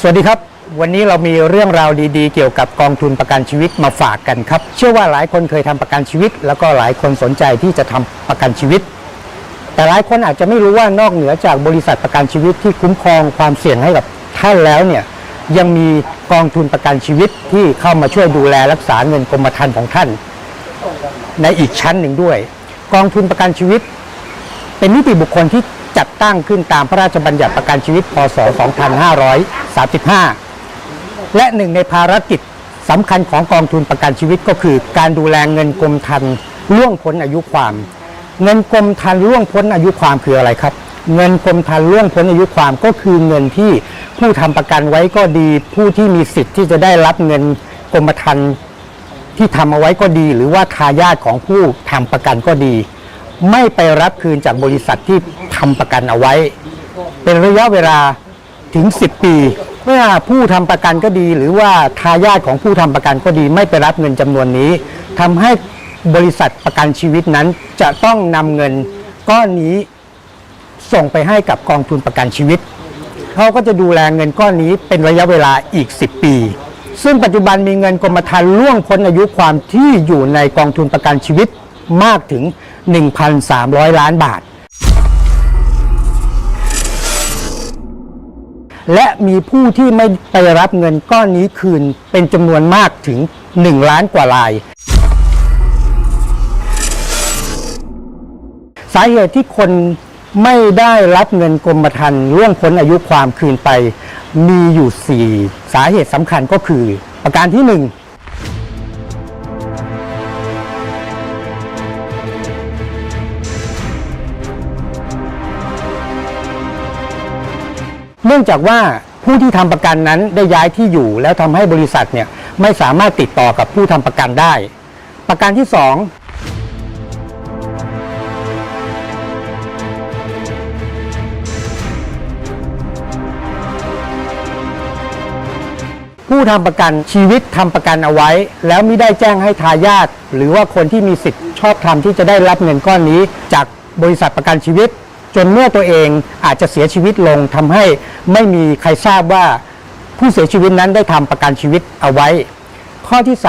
สวัสดีครับ วันนี้เรามีเรื่องราวดีๆ เกี่ยวกับกองทุนประกันชีวิตมาฝากกันครับ เชื่อว่าหลายคนเคยทำประกันชีวิต แล้วก็หลายคนสนใจที่จะทำประกันชีวิต แต่หลายคนอาจจะไม่รู้ว่านอกเหนือจากบริษัทประกันชีวิตที่คุ้มครองความเสี่ยงให้กับท่านแล้วเนี่ยยังมีกองทุนประกันชีวิตที่เข้ามาช่วยดูแลรักษาเงินกรมธรรม์ของท่าน ในอีกชั้นหนึ่งด้วย กองทุนประกันชีวิต เป็นนิติบุคคลที่ จัดตั้งขึ้นตามพระราชบัญญัติประกันชีวิต พศ 2535 และหนึ่งในภารกิจสำคัญของกองทุนประกันชีวิตก็คือ การดูแลเงินกรมธรรม์ล่วงพ้นอายุความ เงินกรมธรรม์ล่วงพ้นอายุความคืออะไรครับ เงินกรมธรรม์ล่วงพ้นอายุความก็คือเงินที่ผู้ทำประกันไว้ก็ดี ผู้ที่มีสิทธิ์ที่จะได้รับเงินกรมธรรม์ที่ทำเอาไว้ก็ดี หรือว่าทายาทของผู้ทำประกันก็ดี ไม่ไปรับคืนจากบริษัทที่ ทำประกันเอาไว้ เป็นระยะเวลาถึง 10 ปี เมื่อผู้ทำประกันก็ดี หรือว่าทายาทของผู้ทำประกันก็ดี ไม่ไปรับเงินจำนวนนี้ทำให้บริษัทประกันชีวิตนั้นจะต้องนำเงินก้อนนี้ส่งไปให้กับกองทุนประกันชีวิต เขาก็จะดูแลเงินก้อนนี้เป็นระยะเวลาอีก 10 ปี ซึ่งปัจจุบันมีเงินกรมธรรม์ล่วงพ้นอายุความที่อยู่ในกองทุนประกันชีวิตมากถึง 1,300 ล้านบาท และมีผู้ที่ไม่ไปรับเงินก้อนนี้คืนเป็นจำนวนมากถึง 1 ล้านกว่าราย สาเหตุที่คนไม่ได้รับเงินกรมธรรม์ล่วงพ้นอายุความคืนไป มีอยู่ 4 สาเหตุสำคัญก็คือ ประการที่ 1 เนื่องจากว่าผู้ที่ทำประกันนั้นได้ย้ายที่อยู่ แล้วทำให้บริษัทเนี่ยไม่สามารถติดต่อกับผู้ทำประกันได้ ประการที่สองผู้ทำประกันชีวิตทำประกันเอาไว้ แล้วไม่ได้แจ้งให้ทายาทหรือว่าคนที่มีสิทธิ์ชอบธรรมที่จะได้รับเงินก้อนนี้ จากบริษัทประกันชีวิต จนเมื่อตัวเองอาจจะเสียชีวิตลงทำให้ไม่มีใครทราบว่าผู้เสียชีวิตนั้นได้ทำประกันชีวิตเอาไว้ ข้อที่ 3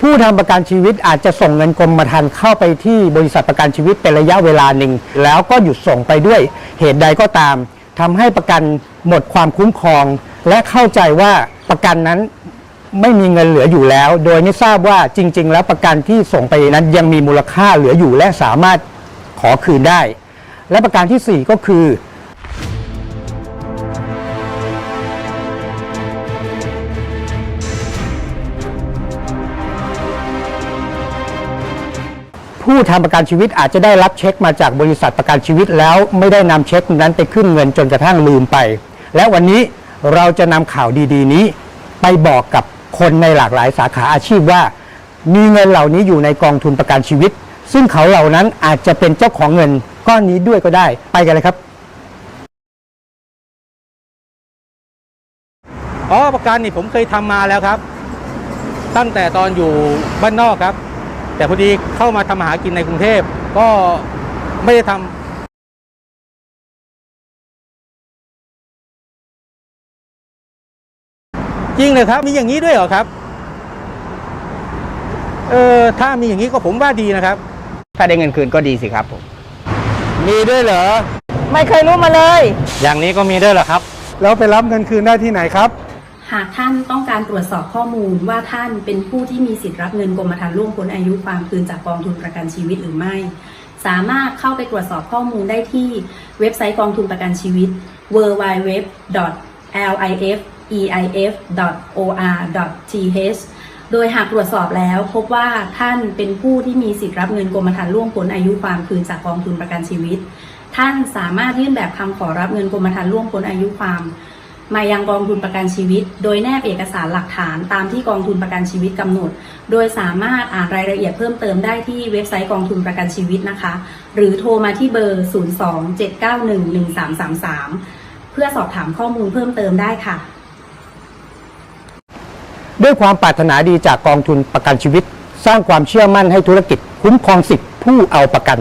ผู้ทำประกันชีวิตอาจจะส่งเงินกรมธรรม์เข้าไปที่บริษัทประกันชีวิตเป็นระยะเวลาหนึ่ง แล้วก็หยุดส่งไปด้วยเหตุใดก็ตามทำให้ประกัน หมดความคุ้มครอง และเข้าใจว่าประกันนั้นไม่มีเงินเหลืออยู่แล้ว โดยไม่ทราบว่าจริง ๆ แล้วประกันที่ส่งไปนั้นยังมีมูลค่าเหลืออยู่และสามารถขอคืนได้ และประการทีสี่4 ก็คือ ผู้ทำประกันชีวิตอาจจะได้รับเช็คมาจากบริษัทประกันชีวิตแล้วไม่ได้นำเช็คนั้นไปขึ้นเงินจนกระทั่งลืมไป และวันนี้เราจะนำข่าวดีๆ นี้ไปบอกกับคนในหลากหลายสาขาอาชีพว่า มีเงินเหล่านี้อยู่ในกองทุนประกันชีวิต ซึ่งเขาเหล่านั้นอาจจะเป็นเจ้าของเงินก้อนนี้ด้วยก็ได้ไปกันเลยครับอ๋อประกันนี่ผมเคยทำมาแล้วครับ ตั้งแต่ตอนอยู่บ้านนอกครับ แต่พอดีเข้ามาทำหากินในกรุงเทพก็ไม่ได้ทำ จริงเลยครับ มีอย่างนี้ด้วยเหรอครับเออถ้ามีอย่างนี้ก็ผมว่าดีนะครับ ถ้าได้เงินคืนก็ดีสิครับผม มีด้วยเหรอ ไม่เคยรู้มาเลย อย่างนี้ก็มีด้วยเหรอครับ แล้วไปรับเงินคืนได้ที่ไหนครับ หากท่านต้องการตรวจสอบข้อมูลว่าท่านเป็นผู้ที่มีสิทธิ์รับเงินกรมธรรม์ล่วงพ้นอายุความคืนจากกองทุนประกันชีวิตหรือไม่ สามารถเข้าไปตรวจสอบข้อมูลได้ที่เว็บไซต์กองทุนประกันชีวิต eif.or.th โดยหากตรวจสอบแล้วพบว่าท่านเป็นผู้ที่มีสิทธิ์รับเงินกรมธรรม์ล่วงพ้นอายุความคืนจากกองทุนประกันชีวิต ท่านสามารถยื่นแบบคำขอรับเงินกรมธรรม์ล่วงพ้นอายุความ มายังกองทุนประกันชีวิต โดยแนบเอกสารหลักฐานตามที่กองทุนประกันชีวิตกำหนด โดยสามารถอ่านรายละเอียดเพิ่มเติมได้ที่เว็บไซต์กองทุนประกันชีวิตนะคะ หรือโทรมาที่เบอร์ 027911333 เพื่อสอบถามข้อมูลเพิ่มเติมได้ค่ะ ด้วยความปรารถนาดีจากกองทุนประกันชีวิต สร้างความเชื่อมั่นให้ธุรกิจ คุ้มครองสิทธิผู้เอาประกัน